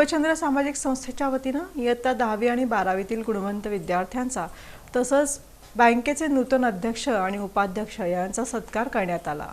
शिवचंद्र सामाजिक संस्थेच्या वतीनं इयत्ता दहावी आणि बारावीतील गुणवंत विद्यार्थ्यांचा तसंच बँकेचे नूतन अध्यक्ष आणि उपाध्यक्ष यांचा सत्कार करण्यात आला.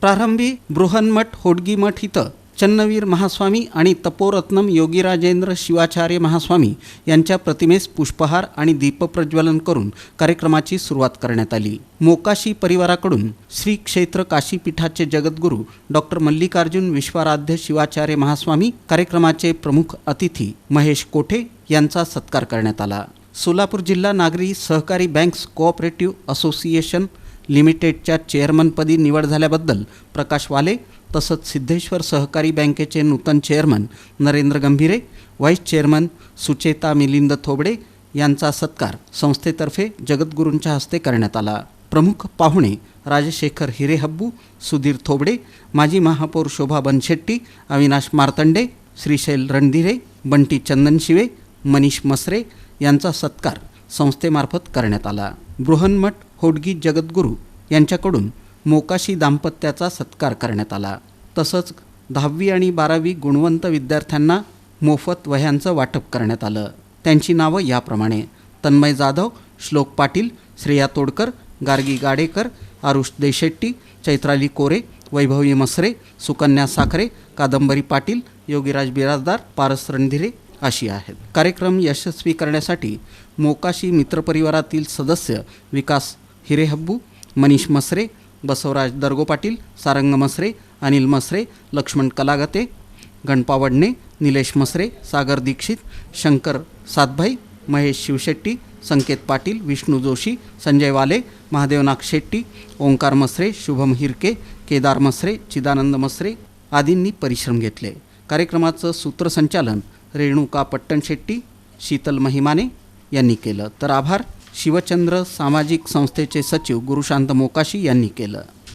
प्रारंभी बृहन्मठ होडगी मठ इथं चन्नवीर महास्वामी आणि तपोरत्नम योगीराजेंद्र शिवाचार्य महास्वामी यांच्या प्रतिमेस पुष्पहार आणि दीपप्रज्वलन करून कार्यक्रमाची सुरुवात करण्यात आली. मोकाशी परिवाराकडून श्री क्षेत्र काशीपीठाचे जगद्गुरू डॉक्टर मल्लिकार्जुन विश्वाराध्य शिवाचार्य महास्वामी कार्यक्रमाचे प्रमुख अतिथी महेश कोठे यांचा सत्कार करण्यात आला. सोलापूर जिल्हा नागरी सहकारी बँक्स कोऑपरेटिव्ह असोसिएशन लिमिटेडच्या चेअरमनपदी निवड झाल्याबद्दल प्रकाश वाले तसंच सिद्धेश्वर सहकारी बँकेचे नूतन chairman Narendra Gambhire vice chairman Sucheta Milind Thobde यांचा सत्कार संस्थेतर्फे जगद्गुरूंच्या हस्ते करण्यात आला. प्रमुख पाहुणे राजशेखर हिरेहब्बू सुधीर थोबडे माजी महापौर शोभा बनशेट्टी अविनाश मार्तंडे श्रीशैल रणधिरे बंटी चंदनशिवे मनीष मसरे यांचा सत्कार संस्थेमार्फत करण्यात आला. बृहन्मठ होडगी जगद्गुरू यांच्याकडून मोकाशी दाम्पत्याचा सत्कार करण्यात आला. तसंच दहावी आणि बारावी गुणवंत विद्यार्थ्यांना मोफत वह्यांचं वाटप करण्यात आलं. त्यांची नावं याप्रमाणे. तन्मय जाधव श्लोक पाटील श्रेया तोडकर गार्गी गाडेकर आरुष देशेट्टी चैत्राली कोरे वैभवी मसरे सुकन्या साखरे कादंबरी पाटील योगीराज बिराजदार पारस रणधिरे अशी आहेत. कार्यक्रम यशस्वी करण्यासाठी मोकाशी मित्रपरिवारातील सदस्य विकास हिरेहब्बू मनीष मसरे बसवराज दर्गो पाटील सारंग मसरे अनिल मसरे लक्ष्मण कलागते गणपावडणे निलेश मसरे सागर दीक्षित शंकर सातभाई महेश शिवशेट्टी संकेत पाटील विष्णू जोशी संजय वाले महादेवनाथ शेट्टी ओंकार मसरे शुभम हिरके केदार मसरे चिदानंद मसरे आदींनी परिश्रम घेतले. कार्यक्रमाचं सूत्रसंचालन रेणुका पट्टणशेट्टी शीतल महिमाने यांनी केलं. तर आभार. शिवचंद्र सामाजिक संस्थेचे सचिव गुरुशांत मोकाशी यांनी केलं.